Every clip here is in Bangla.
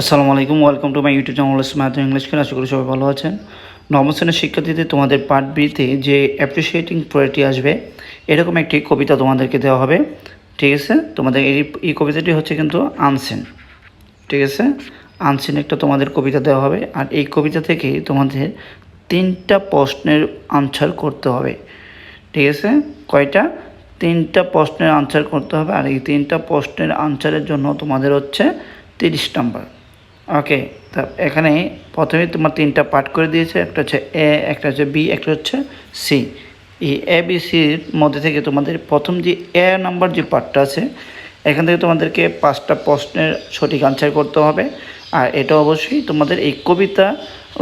আসসালামু আলাইকুম, welcome to my YouTube channel smart English class. আশা করি সবাই ভালো আছেন। নবম শ্রেণির শিক্ষার্থীদের তোমাদের পার্ট বিতে যে অ্যাপ্রিসিয়েটিং পোয়েট্রি আসবে, এরকম একটি কবিতা তোমাদেরকে দেওয়া হবে। ঠিক আছে? তোমাদের এই এই কবিতাটি হচ্ছে কিন্তু আনসেন ঠিক আছে? আনসেন একটা তোমাদের কবিতা দেওয়া হবে। আর এই কবিতা থেকে তোমাদের তিনটা প্রশ্নের আনসার করতে হবে। ঠিক আছে? কয়টা? তিনটা প্রশ্নের আনসার করতে হবে। আর এই তিনটা প্রশ্নের আনসারের জন্য তোমাদের হচ্ছে তিরিশ নাম্বার ওকে তা এখানে প্রথমে তোমার তিনটা পার্ট করে দিয়েছে, একটা হচ্ছে এ একটা হচ্ছে বি একটা হচ্ছে সি এই এ বি সির মধ্যে থেকে তোমাদের প্রথম যে এ নাম্বার যে পার্টটা আছে, এখান থেকে তোমাদেরকে পাঁচটা প্রশ্নের সঠিক আনসার করতে হবে। আর এটা অবশ্যই তোমাদের এই কবিতার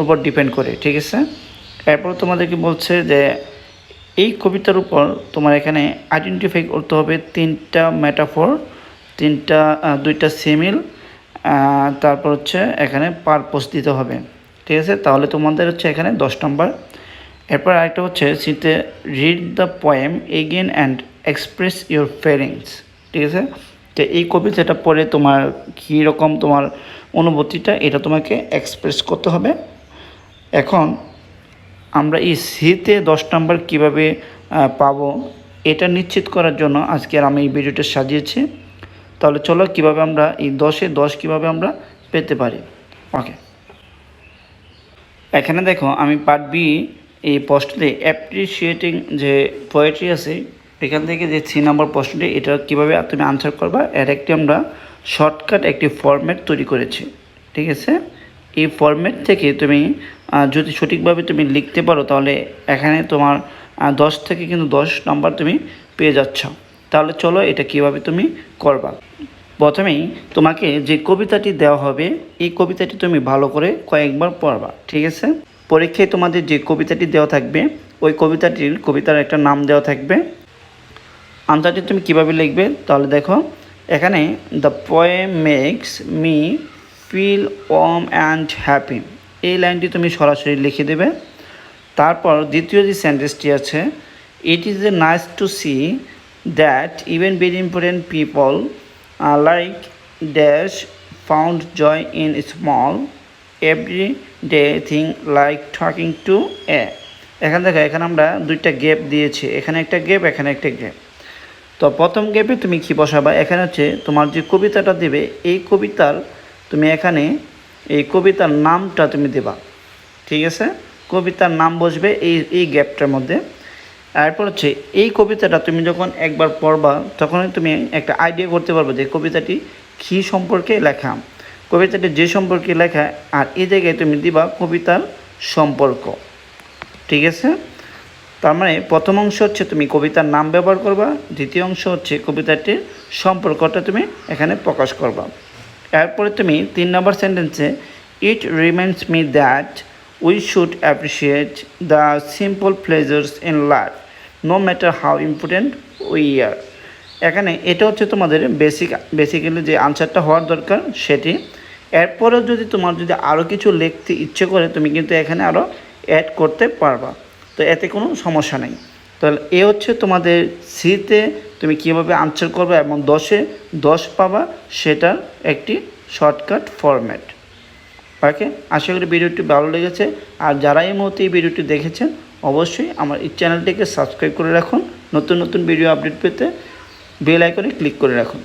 উপর ডিপেন্ড করে, ঠিক আছে? এরপর তোমাদেরকে বলছে যে এই কবিতার উপর তোমার এখানে আইডেন্টিফাই করতে হবে তিনটা মেটাফর তিনটা দুইটা সিমিল তারপর হচ্ছে এখানে পারপোজ দিতে হবে। ঠিক আছে? তাহলে তোমাদের হচ্ছে এখানে দশ নম্বর এরপর আরেকটা হচ্ছে সিতে read the poem again and express your feelings ঠিক আছে? তো এই কবিতাটা পড়ে তোমার কীরকম তোমার অনুভূতিটা, এটা তোমাকে এক্সপ্রেস করতে হবে। এখন আমরা এই সিতে দশ নম্বর কীভাবে পাবো, এটা নিশ্চিত করার জন্য আজকে আমি এই ভিডিওটা সাজিয়েছি। তাহলে চলো কীভাবে আমরা এই দশে দশ কীভাবে আমরা পেতে পারি? ওকে এখানে দেখো আমি পার্ট বি এই প্রশ্নটি অ্যাপ্রিসিয়েটিং যে পোয়েট্রি আছে, এখান থেকে যে থ্রি নম্বর প্রশ্নটি, এটা কীভাবে তুমি আনসার করবা? এর একটি আমরা শর্টকাট একটি ফরম্যাট তৈরি করেছি। ঠিক আছে? এই ফরম্যাট থেকে তুমি যদি সঠিকভাবে তুমি লিখতে পারো, তাহলে এখানে তোমার দশ থেকে কিন্তু দশ নম্বর তুমি পেয়ে যাচ্ছ। তাহলে চলো এটা কীভাবে তুমি করবা? প্রথমেই তোমাকে যে কবিতাটি দেওয়া হবে, এই কবিতাটি তুমি ভালো করে কয়েকবার পড়বা, ঠিক আছে? পরীক্ষায় তোমাদের যে কবিতাটি দেওয়া থাকবে, ওই কবিতাটির, কবিতার একটা নাম দেওয়া থাকবে। আনসারটি তুমি কীভাবে লিখবে, তাহলে দেখো। এখানে the poem makes me feel warm and happy এই লাইনটি তুমি সরাসরি লিখে দেবে। তারপর দ্বিতীয় যে সেন্টেন্সটি আছে it is a nice to see that even very important people like dash found joy in small every day thing like talking to a এখানে দেখো এখানে আমরা দুইটা গ্যাপ দিয়েছি। এখানে একটা গ্যাপ এখানে একটা গ্যাপ তো প্রথম গ্যাপে তুমি কী বসাবা? এখানে হচ্ছে তোমার যে কবিতাটা দেবে, এই কবিতার তুমি এখানে এই কবিতার নামটা তুমি দেবা। ঠিক আছে? কবিতার নাম বসবে এই এই গ্যাপটার মধ্যে। এরপর হচ্ছে, এই কবিতাটা তুমি যখন একবার পড়বা, তখনই তুমি একটা আইডিয়া করতে পারবে যে কবিতাটি কী সম্পর্কে লেখা। কবিতাটি যে সম্পর্কে লেখা, আর এই জায়গায় তুমি দিবা কবিতার সম্পর্ক। ঠিক আছে? তার মানে প্রথম অংশ হচ্ছে তুমি কবিতার নাম ব্যবহার করবা, দ্বিতীয় অংশ হচ্ছে কবিতাটির সম্পর্কটা তুমি এখানে প্রকাশ করবা। এরপরে তুমি তিন নম্বর সেন্টেন্সে it reminds me that we should appreciate the simple pleasures in life no matter how important we are এখানে এটা হচ্ছে তোমাদের বেসিক বেসিক্যালি যে আনসারটা হওয়ার দরকার সেটি। এরপরেও যদি তোমার যদি আরও কিছু লিখতে ইচ্ছে করে, তুমি কিন্তু এখানে আরও অ্যাড করতে পারবা। তো এতে কোনো সমস্যা নেই। তাহলে এ হচ্ছে তোমাদের সিতে তুমি কীভাবে আনসার করবে এবং দশে দশ পাবা সেটার একটি শর্টকাট ফরম্যাট ওকে আশা করি ভিডিওটি ভালো লেগেছে। আর যারা এই মুহূর্তে এই ভিডিওটি দেখেছেন অবশ্যই আমার এই চ্যানেলটিকে সাবস্ক্রাইব করে রাখুন। নতুন নতুন ভিডিও আপডেট পেতে বেল আইকনে ক্লিক করে রাখুন।